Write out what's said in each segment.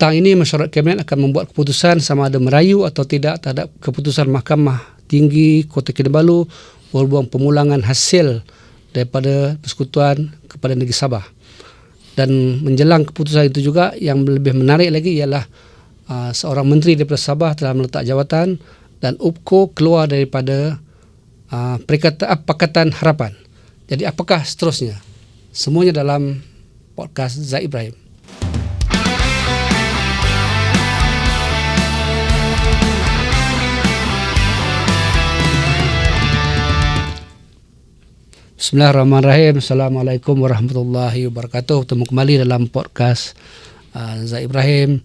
petang ini mesyuarat kabinet akan membuat keputusan sama ada merayu atau tidak terhadap keputusan Mahkamah Tinggi Kota Kinabalu berhubung pemulangan hasil daripada persekutuan kepada negeri Sabah. Dan menjelang keputusan itu juga yang lebih menarik lagi ialah uh, seorang menteri daripada Sabah telah meletak jawatan dan UPKO keluar daripada uh, perikatan, uh, Pakatan Harapan. Jadi apakah seterusnya? Semuanya dalam podcast Zaid Ibrahim. Bismillahirrahmanirrahim. Assalamualaikum warahmatullahi wabarakatuh. Bertemu kembali dalam podcast uh, Zaid Ibrahim.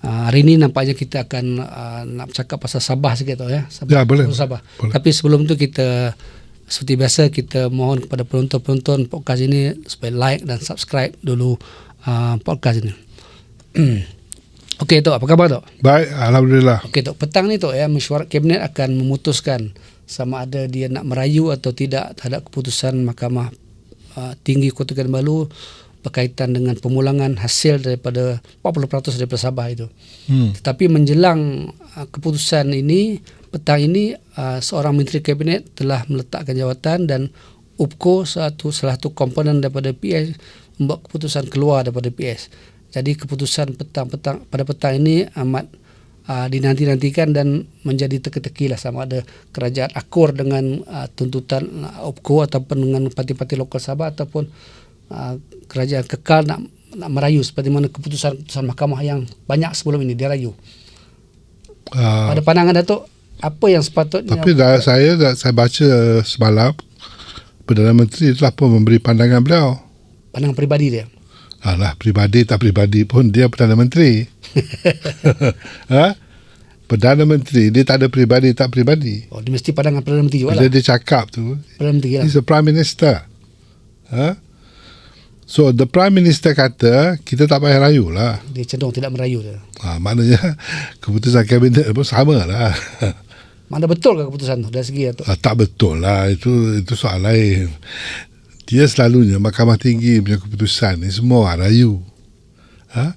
Uh, hari ini nampaknya kita akan uh, nak bercakap pasal Sabah sikit tau ya. Sabah, Ya, boleh. Sabah. Boleh. Tapi sebelum tu kita seperti biasa kita mohon kepada penonton-penonton podcast ini supaya like dan subscribe dulu uh, podcast ini. Okey Tok, apa khabar Tok? Baik, Alhamdulillah. Okey Tok, petang ni Tok ya, mesyuarat kabinet akan memutuskan sama ada dia nak merayu atau tidak terhadap keputusan Mahkamah uh, Tinggi Kota Kinabalu berkaitan dengan pemulangan hasil daripada 40% daripada Sabah itu. Hmm. Tetapi menjelang uh, keputusan ini, petang ini uh, seorang menteri kabinet telah meletakkan jawatan dan UPKO satu salah satu komponen daripada PS membuat keputusan keluar daripada PS. Jadi keputusan petang-petang pada petang ini amat uh, dinanti-nantikan dan menjadi teka-teki lah sama ada kerajaan akur dengan uh, tuntutan uh, UPKO ataupun dengan parti-parti lokal Sabah ataupun uh, kerajaan kekal nak nak merayu seperti mana keputusan-keputusan mahkamah yang banyak sebelum ini dirayu. Uh, Pada pandangan Datuk, apa yang sepatutnya tapi dah, saya dah, saya baca semalam Perdana Menteri telah pun memberi pandangan beliau. pandangan peribadi dia? Alah, pribadi tak pribadi pun dia Perdana Menteri. ha? Perdana Menteri, dia tak ada pribadi tak pribadi. Oh, dia mesti pandangan Perdana Menteri juga Bila lah. dia cakap tu, Perdana Menteri lah. he's a Prime Minister. Ha? So, the Prime Minister kata, kita tak payah rayu lah. Dia cenderung tidak merayu dia. Ha, maknanya, keputusan kabinet pun sama lah. Mana betul ke keputusan tu dari segi Datuk? Ah, tak betul lah itu itu soal lain. Dia selalunya Mahkamah Tinggi punya keputusan ni semua orang rayu. Ha?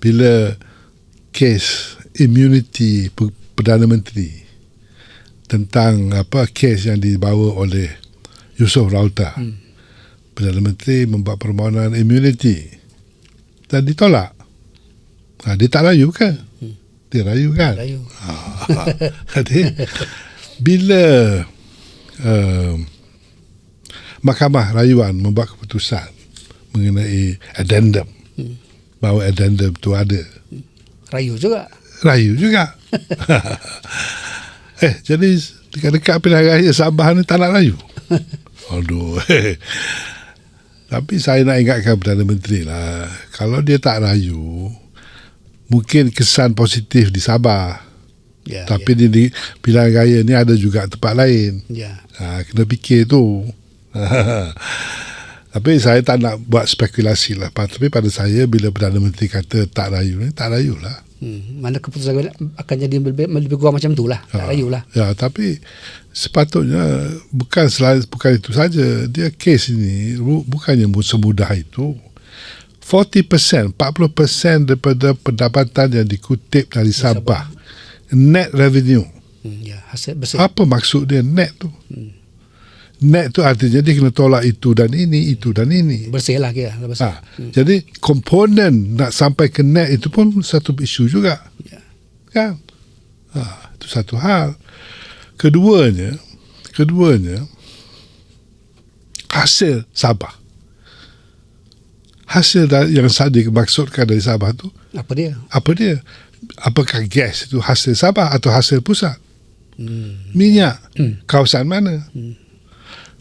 Bila kes immunity Pe- Perdana Menteri tentang apa kes yang dibawa oleh Yusof Rauta. Hmm. Perdana Menteri membuat permohonan immunity dan ditolak. Ha, dia tak rayu kan? Hmm. Dia rayu kan? Merayu. Jadi bila uh, Mahkamah Rayuan membuat keputusan mengenai addendum hmm. bahawa addendum tu ada Rayu juga. rayu juga. eh jadi dekat-dekat pilihan raya Sabah ni tak nak rayu. Aduh. Tapi saya nak ingatkan Perdana Menteri lah. Kalau dia tak rayu, mungkin kesan positif di Sabah. Ya, Tapi di, di pilihan raya ni ada juga tempat lain. ya. Ha, kena fikir tu. Tapi saya tak nak buat spekulasi lah. Tapi pada saya bila Perdana Menteri kata tak rayu ni, tak rayu lah. Hmm. Mana keputusan akan jadi lebih, lebih kurang macam tu lah. Tak Ha. rayu lah. Ya, tapi sepatutnya bukan selalu bukan itu saja. Dia kes ini bu- bukannya mu- semudah itu. 40%, 40% daripada pendapatan yang dikutip dari Sabah. Net revenue. Hmm. Ya, hasil bersih. Apa maksud dia net tu? Net tu artinya dia kena tolak itu dan ini, itu dan ini. Bersih lah kira. Bersih. Ha, Jadi komponen nak sampai ke net itu pun satu isu juga. Ya. Kan? Ha, itu satu hal. Keduanya, keduanya hasil Sabah. Hasil yang saya dimaksudkan dari Sabah tu Apa dia? apa dia? Apakah gas itu hasil Sabah atau hasil pusat? Hmm. Minyak kawasan mana?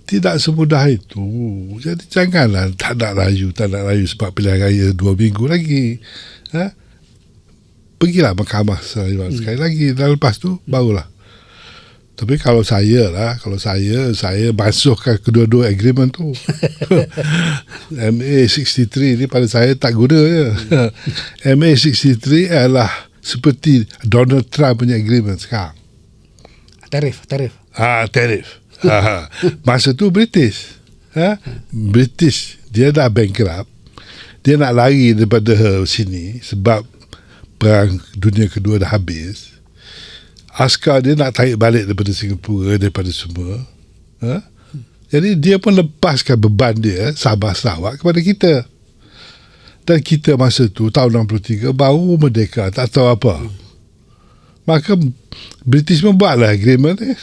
Tidak semudah itu. Jadi janganlah tak nak rayu, tak nak rayu sebab pilihan raya dua minggu lagi. Ha? Pergilah mahkamah serayuan hmm. sekali lagi dan lepas tu barulah. Tapi kalau saya lah, kalau saya, saya basuhkan kedua-dua agreement tu. MA63 ni pada saya tak guna je. MA63 adalah seperti Donald Trump punya agreement sekarang. Tarif, tarif. Ha, tarif. Ha, masa tu British. Ha? British dia dah bankrupt. Dia nak lari daripada sini sebab perang dunia kedua dah habis askar dia nak tarik balik daripada Singapura daripada semua ha? jadi dia pun lepaskan beban dia Sabah Sarawak kepada kita dan kita masa tu tahun 63 baru merdeka tak tahu apa maka British pun buatlah agreement ni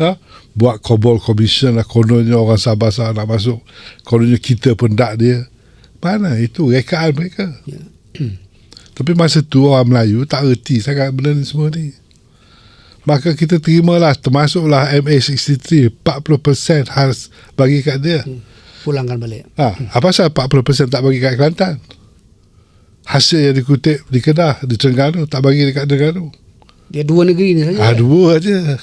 ha? Buat Cobol Commission lah. Kononnya orang Sabah Sarawak nak masuk. Kononnya kita pun tak dia. Mana itu? Rekaan mereka. Ya. tapi masa tu orang Melayu tak erti sangat benda ni semua ni. Maka kita terimalah termasuklah MA63 40% harus bagi kat dia. Pulangkan balik. ha, apa pasal 40% tak bagi kat Kelantan? Hasil yang dikutip di Kedah di Terengganu tak bagi dekat Terengganu Dia dua negeri ni saja. Ah dua aja.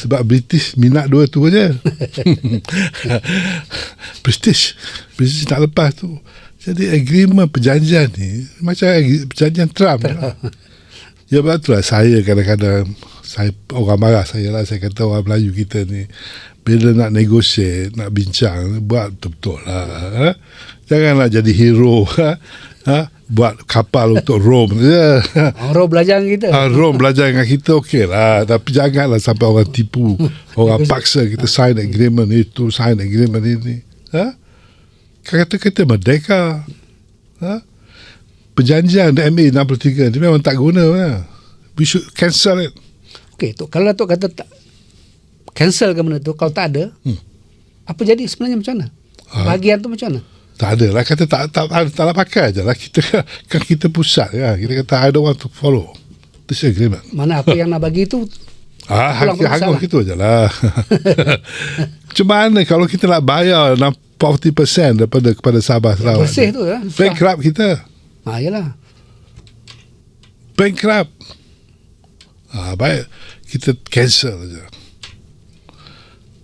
Sebab British minat dua tu aja. British British tak lepas tu. Jadi agreement perjanjian ni macam perjanjian Trump. lah. ya betul lah saya kadang-kadang saya orang marah saya lah saya kata orang Melayu kita ni bila nak negotiate nak bincang buat betul-betul lah ha? janganlah jadi hero ha? Ha? Buat kapal untuk Rome ya. Orang belajar dengan kita. Ah, Rom belajar dengan kita okey lah Tapi janganlah sampai orang tipu Orang paksa kita sign agreement itu Sign agreement ini ha? Kata-kata merdeka ha? Perjanjian MA 63 ni memang tak guna lah. We should cancel it Okey, tu kalau Datuk kata tak cancel ke benda tu kalau tak ada, Hmm. apa jadi sebenarnya macam mana? Ah. Bahagian tu macam mana? Tak ada lah Kata tak, tak, tak, tak nak pakai je lah kita, Kan kita pusat kan Kita kata I don't want to follow This agreement Mana apa yang nak bagi tu Ah, hangus lah. gitu je lah. Macam mana kalau kita nak bayar 40% daripada kepada Sabah Sarawak. bersih tu ya. Bankrupt kita. Ha yalah. Bankrupt. Ah, baik. Kita cancel je.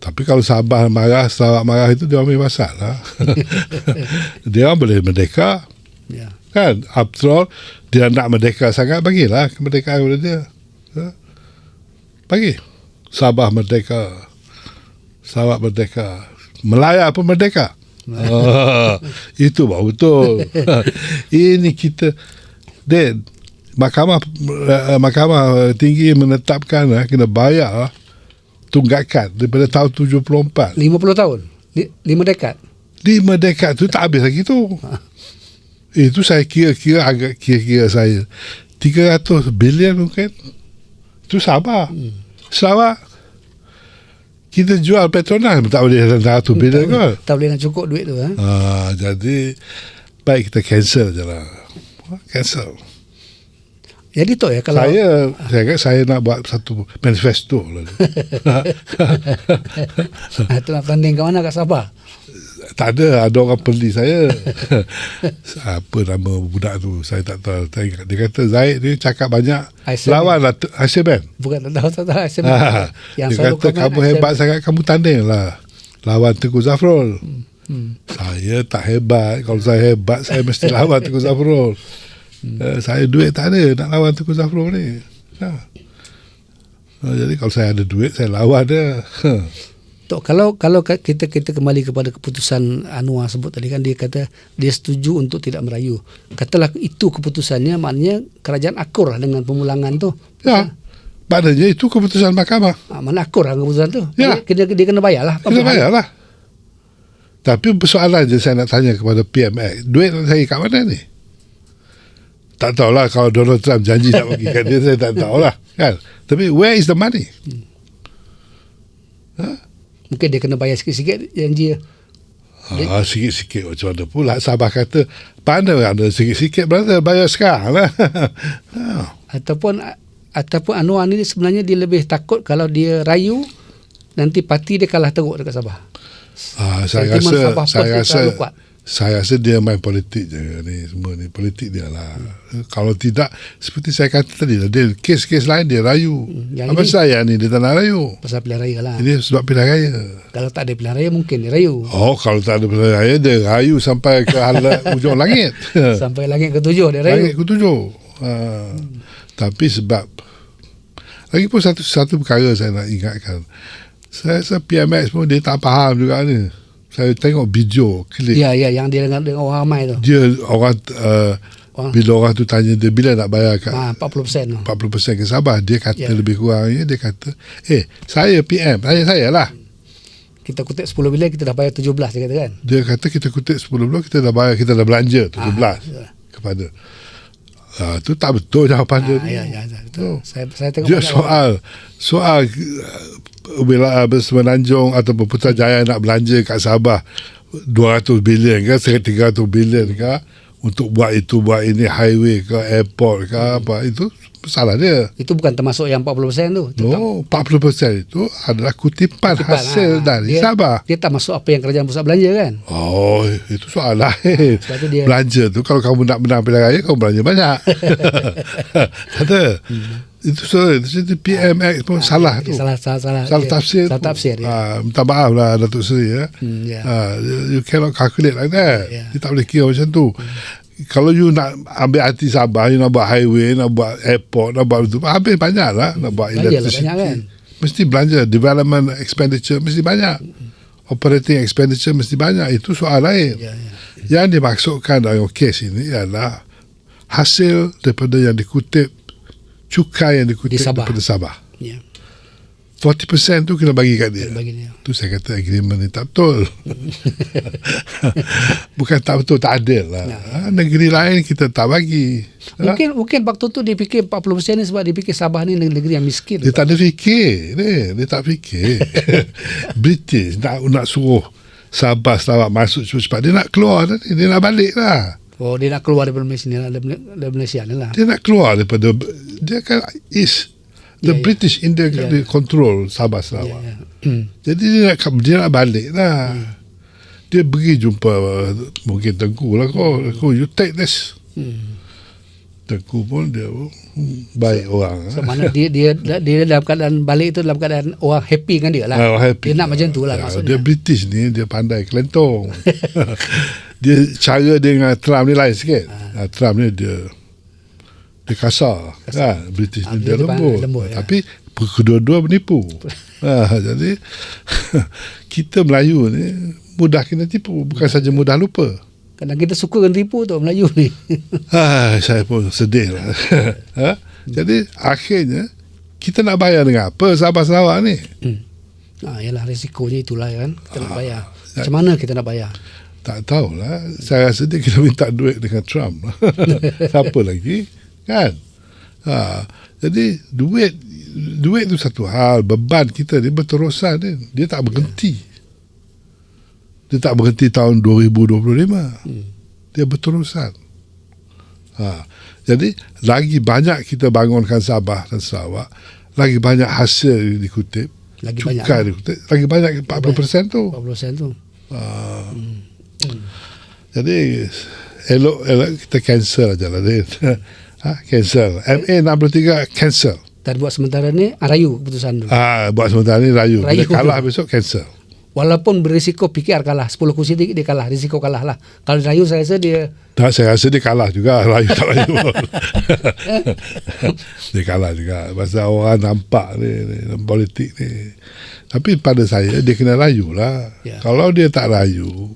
Tapi kalau Sabah marah, Sarawak marah itu dia ambil masalah. dia boleh merdeka. Ya. Kan? After all, dia nak merdeka sangat, bagilah kemerdekaan kepada dia. Ha? Bagi. Sabah merdeka. Sarawak merdeka. Melaya pun merdeka. ah, itu baru betul. Ini kita Dan Mahkamah uh, Mahkamah tinggi menetapkan uh, kena bayar tunggakan daripada tahun 74. 50 tahun. Li- Lima dekad. Lima dekad tu tak habis lagi tu. Itu saya kira-kira agak kira-kira saya 300 bilion mungkin. Itu Sabah. Hmm. Sarawak kita jual Petronas tak boleh dalam 100 bilion ke? Tak boleh nak cukup duit tu. Ha? Ah, jadi baik kita cancel je lah. Cancel. Jadi tu ya kalau saya saya kata saya nak buat satu manifesto lah. ha, tu nak tanding kat mana kat Sabah. tak ada ada orang beli saya. Apa nama budak tu saya tak tahu. Saya- Dia kata Zaid ni cakap banyak Aisyah lawan lah Aisyah Ben. Bukan tak tahu tak tahu SM. Ha, yang dia kata kamu SM. hebat sangat kamu tanding lah lawan Tengku Zafrul. Hmm. Saya tak hebat. Kalau saya hebat saya mesti lawan Tengku Zafrul. Hmm. Uh, saya duit tak ada nak lawan Tengku Zafrul ni. Ha. Uh, jadi kalau saya ada duit saya lawan dia. Tok, kalau kalau ka- kita kita kembali kepada keputusan Anwar sebut tadi kan dia kata dia setuju untuk tidak merayu. Katalah itu keputusannya maknanya kerajaan akur lah dengan pemulangan tu. ya. Maknanya itu keputusan mahkamah. Ha, mana akur lah keputusan tu. Ya. Dia, dia, dia kena bayar lah. Kita bayar lah. Tapi persoalan je saya nak tanya kepada PMX. Duit saya kat mana ni? Tak tahulah kalau Donald Trump janji nak bagi kat dia, saya tak tahulah. Kan? Tapi where is the money? Mungkin dia kena bayar sikit-sikit janji dia. Ah, sikit-sikit macam mana pula. Sabah kata, mana ada sikit-sikit, brother, bayar sekarang lah. Ah. Ataupun ataupun Anwar ni sebenarnya dia lebih takut kalau dia rayu nanti parti dia kalah teruk dekat Sabah. Ah, saya Sentimen rasa Sabah saya rasa kuat. Saya rasa dia main politik je ni semua ni politik dia lah. Kalau tidak seperti saya kata tadi lah dia kes-kes lain dia rayu. yang Apa ini- saya ni dia tak nak rayu. Pasal pilihan raya lah. Ini sebab pilihan raya. Kalau tak ada pilihan raya mungkin dia rayu. Oh kalau tak ada pilihan raya dia rayu sampai ke halat ujung langit. Sampai langit ketujuh dia rayu. langit ke tujuh. Ha. Tapi sebab lagi pun satu satu perkara saya nak ingatkan. Saya rasa PMX pun dia tak faham juga ni. Saya tengok video klip Ya, ya, yang dia dengan, dengan orang ramai tu. dia orang uh, Wah. Bila orang tu tanya dia bila nak bayar kat Ah, 40% tu. 40% ke Sabah dia kata Ya. lebih kurang ya, dia kata eh saya PM saya saya lah Kita kutip 10 bilion kita dah bayar 17 dia kata kan. dia kata kita kutip 10 bulan kita dah bayar kita dah belanja 17 Ah, ya. kepada ah, tu tak betul jawapan dia Ah, ni. ya, ya, ya, betul. Oh. Saya saya tengok dia soal soal uh, bila uh, Semenanjung atau Putrajaya nak belanja kat Sabah 200 bilion ke 300 bilion ke untuk buat itu buat ini highway ke airport ke Hmm. apa itu salah dia Itu bukan termasuk yang 40% tu. Itu tak- No, 40% itu adalah kutipan, kutipan, hasil ah, dari dia, Sabah. Dia tak masuk apa yang kerajaan pusat belanja kan. Oh, itu soal lain. Sebab tu dia- Belanja tu kalau kamu nak menang pilihan raya, kamu belanja banyak. Kata. Itu soal. Itu jadi PMX pun salah tu. Hmm. Salah salah salah. Salah dia- tafsir. Salah tu. tafsir ya. Ah, minta maaf lah Datuk Seri ya. Hmm, ya. Ah, you, cannot calculate like that. Ya. You tak boleh kira macam tu. Kalau you nak ambil hati Sabah, you nak buat highway, nak buat airport, nak buat itu, habis banyak lah. Nak buat lah electricity. banyak kan. Mesti belanja. Development expenditure mesti banyak. Operating expenditure mesti banyak. Itu soal lain. Ya, ya. Yang dimaksudkan dalam kes ini adalah hasil daripada yang dikutip cukai yang dikutip Di Sabah. daripada Sabah. Ya. 40% tu kena bagi kat dia. Bagi dia. Tu saya kata agreement ni tak betul. Bukan tak betul, tak adil lah. Ha, negeri lain kita tak bagi. Ha? Mungkin mungkin waktu tu dia fikir 40% ni sebab dia fikir Sabah ni negeri yang miskin. Dia tak ada fikir ni. Dia tak fikir. British nak nak suruh Sabah Sarawak masuk cepat-cepat. Dia nak keluar tadi. Dia nak balik lah. Oh dia nak keluar daripada Malaysia ni lah, daripada daripada Malaysia ni lah. Dia nak keluar daripada dia kan is the ya. British India Ya. yeah. control Sabah Sarawak. ya. Hmm. Jadi dia nak dia nak balik lah. Dia pergi jumpa uh, mungkin Tengku lah kau. Tengku you take this. Hmm. Tengku pun dia hmm, baik orang. So mana dia dia dia dalam keadaan balik tu dalam keadaan orang happy dengan dia lah. Ah, happy. Dia nak macam tu lah Ya, maksudnya. Dia British ni dia pandai kelentong. dia cara dia dengan Trump ni lain sikit. Ah. Trump ni dia dia kasar, kan. British Ah, ni dia dia, lembut. lembut, ya. Tapi kedua-dua menipu. ah, jadi kita Melayu ni mudah kena tipu, bukan saja mudah lupa. Kadang kita suka dengan tipu tu Melayu ni. Ah, saya pun sedih lah. ha? Jadi akhirnya kita nak bayar dengan apa Sabah Sarawak ni? hmm. Ah, yalah risikonya itulah kan. Kita Ah, nak bayar. ya. Macam mana kita nak bayar? Tak tahulah. Saya rasa dia kena minta duit dengan Trump. Siapa lagi? Kan? Ha, jadi duit duit tu satu hal. Beban kita dia berterusan. Dia, dia tak berhenti. Dia tak berhenti tahun 2025. Hmm. Dia berterusan. Ha, jadi lagi banyak kita bangunkan Sabah dan Sarawak, lagi banyak hasil dikutip, Lagi banyak. cukai dikutip, lagi banyak 40% tu. 40% tu. Jadi elok elok kita cancel aja lah ha, cancel. MA63 cancel. Dan buat sementara ni ah, rayu keputusan tu. Ah buat sementara ni rayu. Bila Rayu. kalah besok cancel. Walaupun berisiko PKR kalah 10 kursi dia, dia kalah risiko kalah lah. Kalau rayu saya rasa dia Tak, saya rasa dia kalah juga. Rayu tak rayu. dia kalah juga. Pasal orang nampak ni, ni politik ni. Tapi pada saya, dia kena rayu lah. Ya. Kalau dia tak rayu,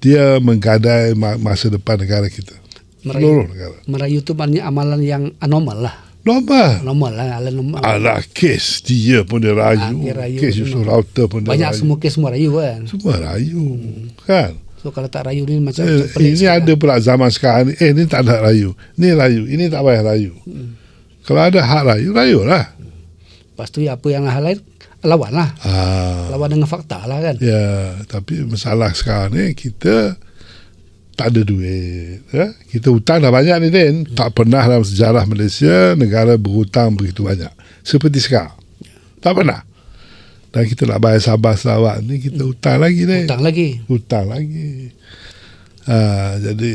dia menggadai ma- masa depan negara kita. Merayu. Seluruh negara. merayu tu maknanya amalan yang anormal lah. Normal. Normal lah, ala normal. Alah kes dia pun dia rayu. Ah, dia rayu. Kes Yusuf Rauter pun dia Banyak rayu. semua kes semua rayu kan. Semua rayu. Kan? So kalau tak rayu ni macam, Eh, ini sikit ada pula zaman sekarang ni. Eh, ni tak ada rayu. Ni rayu. Ini tak payah rayu. Hmm. Kalau ada hak rayu, rayu lah. Lepas tu apa yang hal lain lawan lah. Ah, Lawan dengan fakta lah kan. ya, tapi masalah sekarang ni kita tak ada duit. Ya? Kita hutang dah banyak ni, Din. Tak pernah dalam sejarah Malaysia negara berhutang begitu banyak. Seperti sekarang. Tak pernah. Dan kita nak bayar Sabah Sarawak ni, kita hutang lagi, Din. Hutang lagi. hutang lagi. Ha, jadi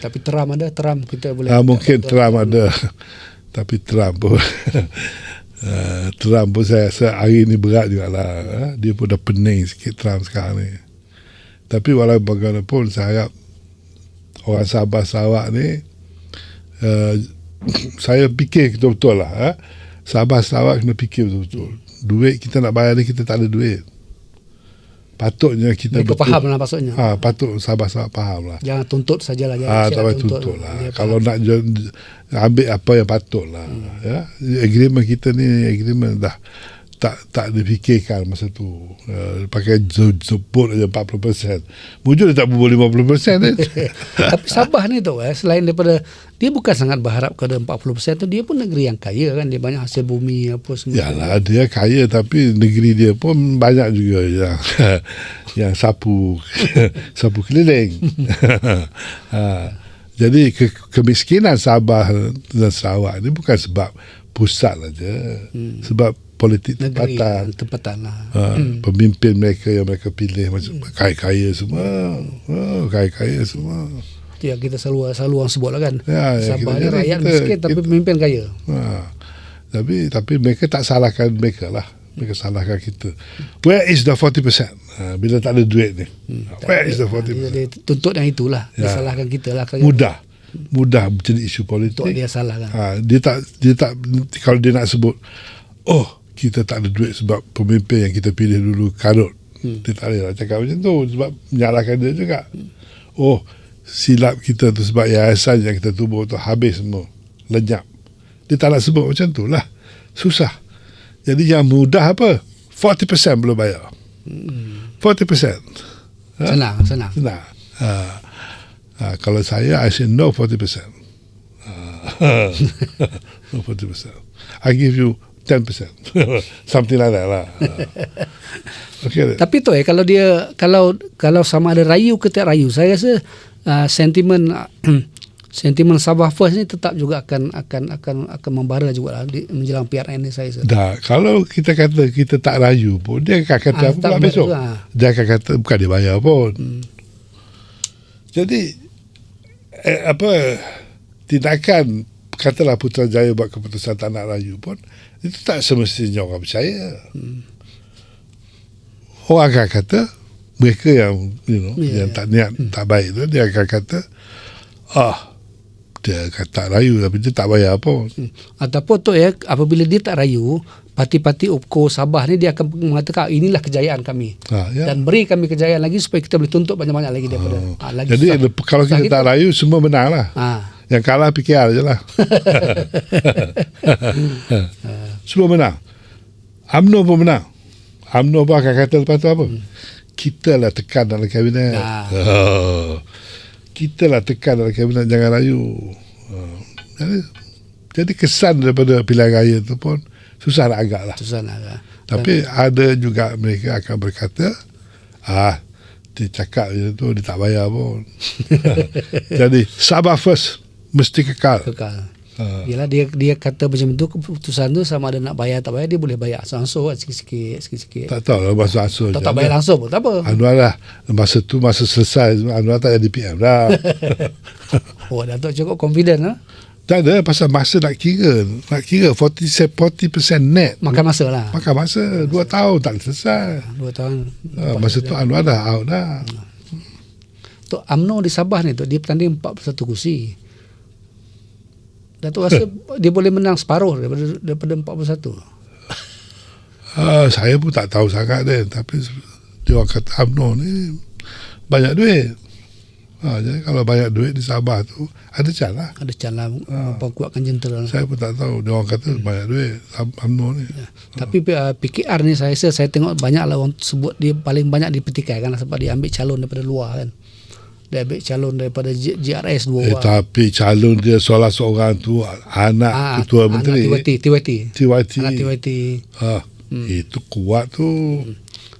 Tapi teram ada, teram kita boleh. ha, mungkin Trump ada tapi Trump pun ha, Trump pun saya rasa hari ni berat juga lah. Ha, dia pun dah pening sikit Trump sekarang ni. Tapi walau bagaimanapun saya harap orang Sabah Sarawak ni uh, saya fikir betul-betul lah. Ha? Sabah Sarawak kena fikir betul-betul. Duit kita nak bayar ni kita tak ada duit. Patutnya kita Mereka faham lah maksudnya. ha, patut sahabat-sahabat faham lah Jangan tuntut sajalah. Jangan Ah, siap tak payah tuntut. tuntut lah. Dia Kalau nak ambil apa yang patut lah. Hmm. Ya, agreement kita ni agreement dah tak tak difikirkan masa tu. Uh, pakai sebut aja 40%. Mujur dia tak berbual 50% ni. Tapi Sabah ni tu eh, selain daripada dia bukan sangat berharap kepada 40% tu dia pun negeri yang kaya kan dia banyak hasil bumi apa semua. Yalah dia kaya tapi negeri dia pun banyak juga yang yang sapu sapu keliling. ha. Jadi ke, kemiskinan Sabah dan Sarawak ni bukan sebab pusat saja. Hmm. Sebab politik negeri tempatan. tempatan lah. Ha, pemimpin mereka yang mereka pilih macam kaya-kaya semua. Ha, kaya-kaya semua. Yang kita selalu selalu orang sebut lah kan. Ya, ya, Sabah ni rakyat kita- miskin tapi kita- pemimpin kaya. Ha. Tapi tapi mereka tak salahkan mereka lah. Mereka salahkan kita. Where is the 40%? Ha, bila tak ada duit ni. Where is the Dia, 40%? dia tuntut yang itulah. Dia Ya. salahkan kita lah. Mudah. Mudah jadi isu politik. dia salah kan. Ha, dia tak dia tak kalau dia nak sebut oh kita tak ada duit sebab pemimpin yang kita pilih dulu karut. Hmm. Dia tak boleh lah cakap macam tu sebab menyalahkan dia juga. Oh silap kita tu sebab yayasan yang kita tubuh tu habis semua. Lenyap. Dia tak nak sebut macam tu lah. Susah. Jadi yang mudah apa? 40% belum bayar. 40%. Ha? Senang, senang. Senang. Ha. Ha, kalau saya, I say no 40%. Ha. no 40%. I give you 10%. Something like that lah. Ha. Okay. Tapi tu eh kalau dia kalau kalau sama ada rayu ke tak rayu, saya rasa uh, sentimen sentimen Sabah First ni tetap juga akan akan akan akan membara juga lah di, menjelang PRN ni saya rasa. Dah, kalau kita kata kita tak rayu pun, dia akan kata Ah, apa pula besok? juga. Dia akan kata, bukan dia bayar pun. Hmm. Jadi, eh, apa, tindakan, katalah Putrajaya buat keputusan tak nak rayu pun, itu tak semestinya orang percaya. Hmm. Orang akan kata, mereka yang, you know, Ya, yang ya. tak niat, tak baik tu, dia akan kata, ah, dia kata tak rayu tapi dia tak bayar pun. Hmm. Ataupun tu ya apabila dia tak rayu, parti-parti UPKO Sabah ni dia akan mengatakan inilah kejayaan kami. Ha, ya. Dan beri kami kejayaan lagi supaya kita boleh tuntut banyak-banyak lagi daripada Oh. ah, lagi Jadi susah. kalau Susah kita tak rayu semua menang lah. Ah. Yang kalah PKR je lah. semua menang. UMNO pun menang. UMNO pun akan kata lepas tu apa? Kita lah tekan dalam kabinet. Ah. Oh. Kita lah tekan dalam kabinet jangan rayu. Oh. Jadi, jadi kesan daripada pilihan raya tu pun susah nak agak lah. Susah nak. ah. Tapi ada juga mereka akan berkata, ah, dia cakap je tu, dia tak bayar pun. Jadi, Sabah first, mesti kekal. kekal. Ah. Yalah dia dia kata macam tu keputusan tu sama ada nak bayar tak bayar dia boleh bayar langsung sikit-sikit sikit-sikit. Tak tahu lah masa asal. Tak, tak bayar langsung pun tak apa. Anwar lah, masa tu, masa selesai, Anwar tak jadi PM dah. Oh Datuk cukup confident lah. tak ada, pasal masa nak kira. Nak kira 40%, 40% net. Makan masa lah. Makan masa, 2 tahun tak selesai. Dua tahun. Ah, masa tu Anwar dah out dah. Tok UMNO di Sabah ni tu dia bertanding 41 kursi. Datuk rasa dia boleh menang separuh daripada daripada 41. Ah, saya pun tak tahu sangat dia tapi dia orang kata UMNO ni banyak duit. Ha, jadi kalau banyak duit di Sabah tu ada can lah. Ada can lah Ah. apa kuatkan jentera. Saya pun tak tahu dia orang kata banyak duit UMNO ni. Tapi uh, PKR ni saya rasa saya tengok banyak lah orang sebut dia paling banyak dipertikai kan sebab dia ambil calon daripada luar kan. Dia ambil calon daripada JRS dua Eh, orang. tapi calon dia salah seorang tu anak Ah, ketua anak menteri. TYT, TYT. TYT. Anak TYT. Ha, Itu kuat tu.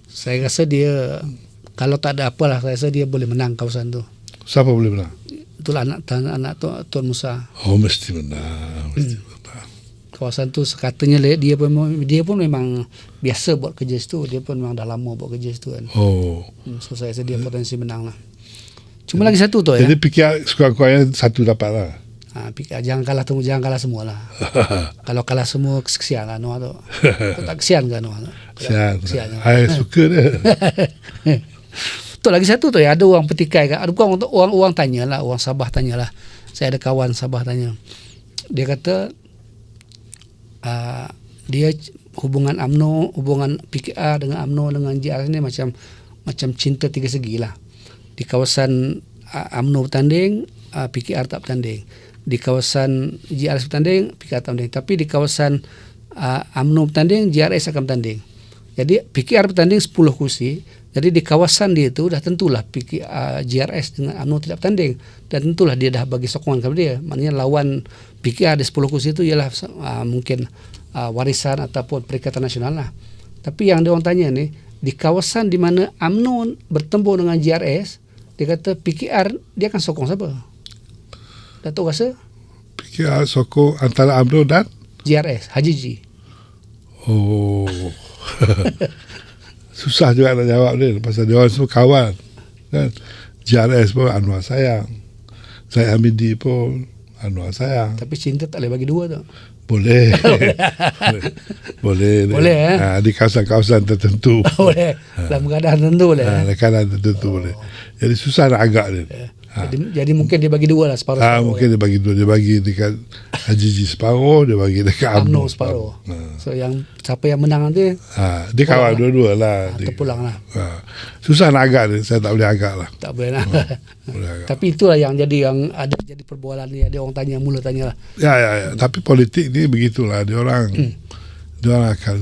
Saya rasa dia kalau tak ada apalah saya rasa dia boleh menang kawasan tu. Siapa boleh menang? Itulah anak anak, anak tu, Tuan Musa. Oh mesti menang. Mesti menang. Kawasan tu sekatanya dia pun dia pun memang biasa buat kerja situ. Dia pun memang dah lama buat kerja situ kan. Oh. Hmm, So saya rasa dia potensi menang lah. Cuma lagi satu tu ya. Jadi fikir sekurang-kurangnya satu dapat lah. Ha, PKR jangan kalah tunggu jangan kalah semua lah. Kalau kalah semua kesian lah Noah tu. Kau tak kesian kan Noah tu? Sian. Kesian. Saya suka dia. Tu lagi satu tu ya ada orang petikai kan. Ada bukan orang orang, orang tanya lah, orang Sabah tanya lah. Saya ada kawan Sabah tanya. Dia kata uh, dia hubungan AMNO, hubungan PKR dengan AMNO dengan JR ni macam macam cinta tiga segi lah. Di kawasan UMNO bertanding, uh, PKR tak bertanding. Di kawasan GRS bertanding, PKR tak bertanding. Tapi di kawasan uh, UMNO bertanding, GRS akan bertanding. Jadi PKR bertanding 10 kursi. Jadi di kawasan dia itu dah tentulah PKR, uh, dengan UMNO tidak bertanding. Dan tentulah dia dah bagi sokongan kepada dia. Maknanya lawan PKR di 10 kursi itu ialah uh, mungkin uh, warisan ataupun perikatan nasional lah. Tapi yang dia orang tanya ni, di kawasan di mana UMNO bertembur dengan GRS, dia kata PKR dia akan sokong siapa? Datuk rasa PKR sokong antara UMNO dan GRS, Haji G. Oh. Susah juga nak jawab dia pasal dia orang semua kawan. Kan? JRS pun Anwar sayang. Saya Hamidi pun Anwar sayang. Tapi cinta tak boleh bagi dua tu. Boleh. boleh. Boleh, eh? Ha, di kawasan-kawasan tertentu. boleh. Dalam keadaan tertentu boleh. Ha, eh? di keadaan tertentu boleh. Jadi susah nak agak dia. Jadi, jadi mungkin dia bagi dua lah separuh. Ha, separuh mungkin dia bagi dua. Dia bagi dekat Haji Ji separuh, dia bagi dekat UMNO UMNO separuh. Ha. So yang siapa yang menang nanti Ha, dia kawan dua-dua lah. ha, terpulang lah. Ha. Susah nak agak dia. Saya tak boleh agak lah. Tak boleh. Boleh agak. Tapi itulah yang jadi yang ada jadi perbualan ni. Ada orang tanya mula tanya lah. Ya, ya, ya. Tapi politik ni begitulah. Dia orang, Hmm. dia orang akan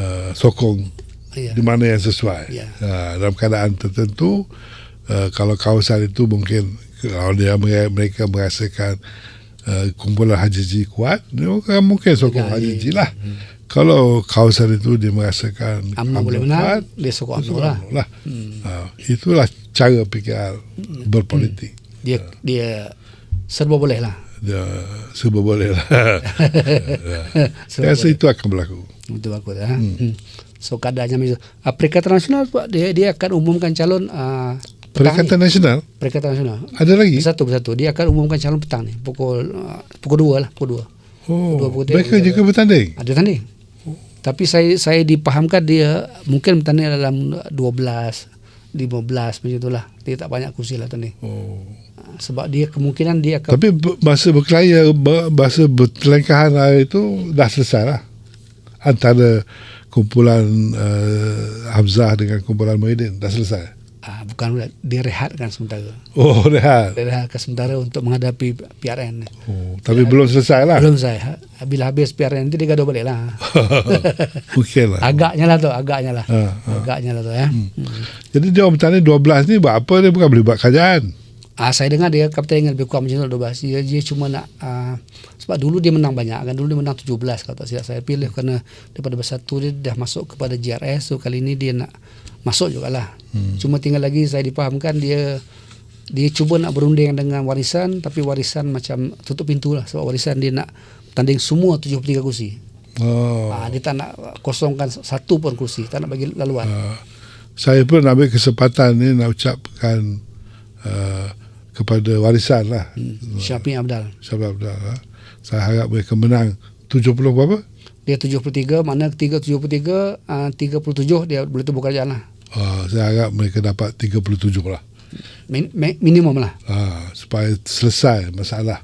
uh, sokong Ya. di mana yang sesuai. Ya. Uh, dalam keadaan tertentu, uh, kalau kawasan itu mungkin kalau dia mereka merasakan uh, kumpulan Haji Ji kuat, akan mungkin sokong Ya, Haji ya. Ji lah. Kalau kawasan itu dia merasakan UMNO boleh menang, kuat, dia sokong UMNO sokong lah. Lah. Uh, itulah cara PKR berpolitik. Dia dia serba boleh lah. Dia serba boleh lah. Serba Saya rasa itu akan berlaku. Itu bagus ya. Hmm. So keadaannya macam itu. Uh, Perikatan Nasional Pak, dia dia akan umumkan calon uh, Perikatan Nasional Perikatan Nasional. ada lagi? Bersatu bersatu. Dia akan umumkan calon petang ni pukul uh, pukul 2 lah, pukul 2. Oh, Dua putih, mereka juga bertanding. Ada tanding. Tapi saya saya dipahamkan dia mungkin bertanding dalam 12 15 macam itulah. Dia tak banyak kursi lah tanding. Oh. Sebab dia kemungkinan dia akan Tapi masa berkelaya, be- masa bertelengkahan hari itu dah selesai lah. Antara kumpulan uh, Hamzah dengan kumpulan Muhyiddin dah selesai. uh, bukan direhatkan sementara. Oh, dah. Direhatkan sementara untuk menghadapi PRN. Oh, tapi belum selesai lah. Belum saya. Bila habis PRN nanti dia gaduh balik lah. Mungkin lah. agaknya lah tu, agaknya lah. Ha, ha. Agaknya lah tu ya. Hmm. Jadi dia orang bertanding 12 ni buat apa? Dia bukan boleh buat kerajaan. Ah saya dengar dia kapten yang lebih kurang macam tu 12. Dia, dia cuma nak uh, sebab dulu dia menang banyak kan. Dulu dia menang 17 kalau tak silap saya pilih kerana daripada bersatu dia dah masuk kepada GRS so kali ini dia nak masuk jugalah. Hmm. Cuma tinggal lagi saya dipahamkan dia dia cuba nak berunding dengan warisan tapi warisan macam tutup pintu lah sebab warisan dia nak tanding semua 73 kursi. Oh. Ah dia tak nak kosongkan satu pun kursi, tak nak bagi laluan. Uh, saya pun ambil kesempatan ni nak ucapkan uh, kepada warisan lah. Hmm. Syafiq Abdal. Syabab Abdul lah. Saya harap mereka menang 70 berapa? Dia 73 mana 3 73 uh, 37 dia boleh tubuh kerajaan lah. Uh, saya harap mereka dapat 37 lah. Min, mi- minimum lah. Uh, supaya selesai masalah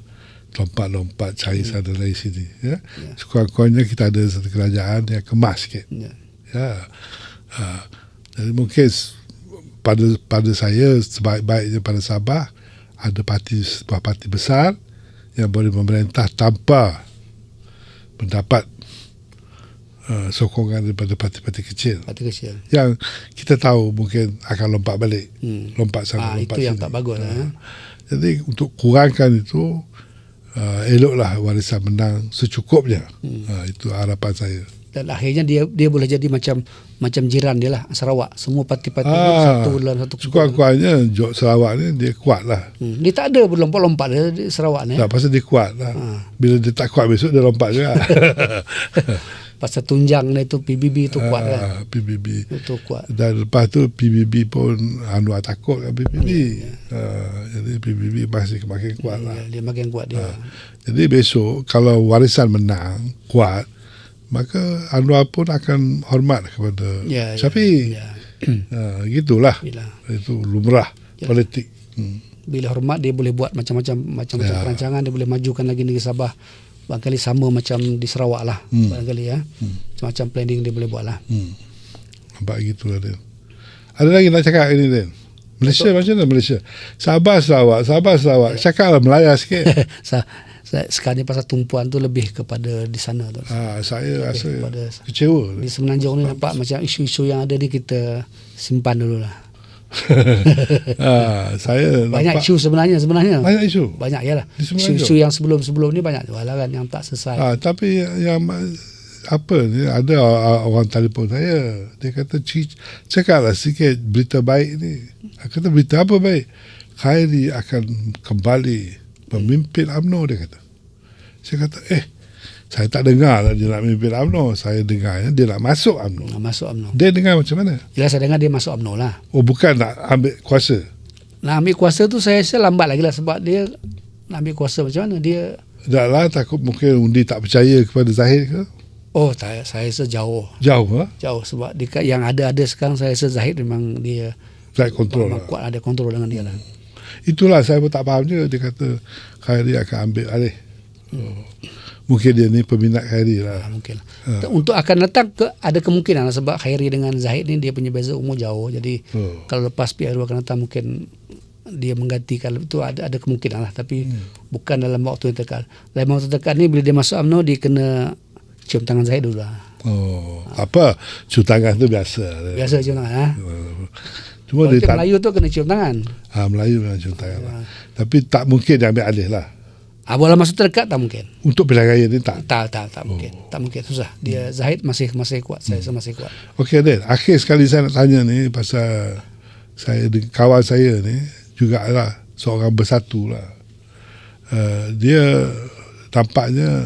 lompat-lompat cari sana dari sini. Ya? Sekurang-kurangnya kita ada satu kerajaan yang kemas sikit. Ya. Ya. Uh, jadi mungkin pada pada saya sebaik-baiknya pada Sabah ada parti sebuah parti besar yang boleh memerintah tanpa mendapat uh, sokongan daripada parti-parti kecil Parti kecil. yang kita tahu mungkin akan lompat balik Hmm. lompat sana Ah, lompat itu yang sini. tak bagus lah. eh. jadi untuk kurangkan itu uh, eloklah warisan menang secukupnya Hmm. uh, itu harapan saya Dan akhirnya dia dia boleh jadi macam macam jiran dia lah Sarawak. Semua parti-parti Ah, satu dalam satu. Sekurang-kurangnya Jok Sarawak ni dia kuat lah. Hmm. Dia tak ada berlompat-lompat dia, dia Sarawak ni. Tak pasal dia kuat lah. Ah. Bila dia tak kuat besok dia lompat juga. Pasal tunjang dia tu PBB tu kuat kan. Ah, PBB. Itu kuat. Dan lepas tu PBB pun Anwar takut dengan PBB. Ah, jadi PBB masih makin kuat lah. Dia, dia makin kuat dia. Jadi besok kalau warisan menang kuat maka Anwar pun akan hormat kepada Ya, ya, Syafiq. ya. Ah, gitulah. Bila Itu lumrah Ya. politik. Hmm. bila hormat dia boleh buat macam-macam macam-macam Ya. perancangan dia boleh majukan lagi negeri Sabah barangkali sama macam di Sarawak lah Hmm. barangkali ya macam-macam planning dia boleh buat lah Hmm. Nampak gitulah dia. Ada lagi nak cakap ini Din? Malaysia macam mana Malaysia? Sabah Sarawak, Sabah Sarawak. Cakaplah Melaya sikit. Sekarang pasal tumpuan tu lebih kepada di sana tu. ha, saya rasa kepada- kecewa. Di Semenanjung ni nampak macam isu-isu yang ada ni kita simpan dulu lah. ha, saya Banyak nampak isu sebenarnya sebenarnya. banyak isu. Banyak ya lah. Isu-isu yang sebelum-sebelum ni banyak jual lah kan yang tak selesai. Ha, tapi yang apa ni ada orang telefon saya dia kata "Cik, cakaplah sikit berita baik ni Aku kata berita apa baik Khairi akan kembali memimpin UMNO dia kata saya kata eh saya tak dengar lah dia nak memimpin UMNO saya dengar dia nak masuk UMNO Nak masuk UMNO. dia dengar macam mana Jelas saya dengar dia masuk UMNO lah. oh bukan nak ambil kuasa Nak ambil kuasa tu saya rasa lambat lagi lah sebab dia nak ambil kuasa macam mana dia dah lah takut mungkin undi tak percaya kepada Zahid ke oh tak, saya rasa jauh jauh ha? jauh sebab dekat yang ada-ada sekarang saya rasa Zahid memang dia Zahid kontrol memang lah. kuat ada kontrol dengan dia lah. Itulah saya pun tak faham juga dia kata Khairi akan ambil alih. Oh. Mungkin dia ni peminat Khairi Ha, lah. mungkin. Ha. Untuk akan datang ke ada kemungkinan lah sebab Khairi dengan Zahid ni dia punya beza umur jauh. Jadi Oh. kalau lepas PRU akan datang mungkin dia menggantikan itu ada ada kemungkinan lah tapi hmm. bukan dalam waktu yang terdekat. Dalam waktu terdekat ni bila dia masuk UMNO dia kena cium tangan Zahid dulu lah. Oh, apa? Cium tangan tu biasa. Biasa cium tangan ha. Cuma dia Politik tak Melayu tu kena cium tangan. ha, Melayu memang cium tangan lah. Tapi tak mungkin dia ambil alih lah. Ah bola masuk terdekat tak mungkin. Untuk pilihan raya ni tak. Tak tak tak mungkin. Tak mungkin susah. Dia Zahid masih masih kuat. Saya rasa masih kuat. Okey Dan, akhir sekali saya nak tanya ni pasal saya kawan saya ni juga lah seorang bersatu lah. Uh, dia tampaknya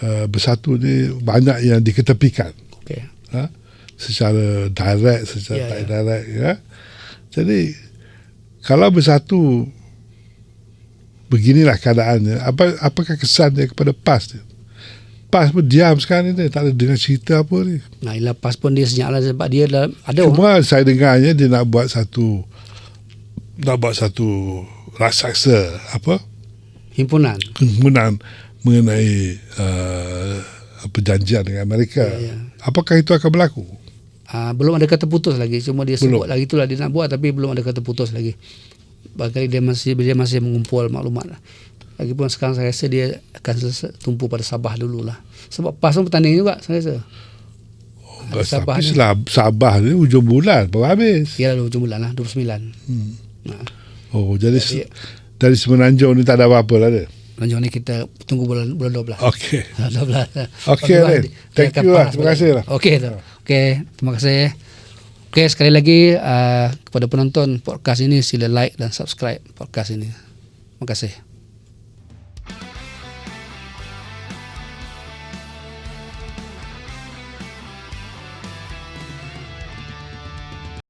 uh, bersatu ni banyak yang diketepikan. Okey. ha? secara direct secara yeah, tak ya. direct ya. Jadi kalau bersatu beginilah keadaannya apa apakah kesan dia kepada PAS dia? PAS pun diam sekarang ni tak ada dengar cerita apa ni. Nah, ialah PAS pun dia senyap lah sebab dia dah ada orang Cuma saya dengarnya dia nak buat satu nak buat satu raksasa apa himpunan. kemudian mengenai uh, perjanjian dengan Amerika. Ya, ya. Apakah itu akan berlaku? Ah, belum ada kata putus lagi. Cuma dia Belum. sebut lagi itulah dia nak buat tapi belum ada kata putus lagi. Barangkali dia masih dia masih mengumpul maklumat lah. Lagipun sekarang saya rasa dia akan tumpu pada Sabah dululah. Sebab PAS pun bertanding juga saya rasa. Ada Sabah Tapi ni. Sabah, ni ujung bulan baru habis. Ya lah 7 bulan lah 29. Hmm. Nah, Oh, jadi Jadi- dari Semenanjung ni tak ada apa-apa lah dia. lanjut ni kita tunggu bulan bulan 12. Okey. 12. Okey, Ren. Thank you lah. Terima kasih lah. Okey tu. Okey, terima kasih. Okey, sekali lagi uh, kepada penonton podcast ini sila like dan subscribe podcast ini. Terima kasih.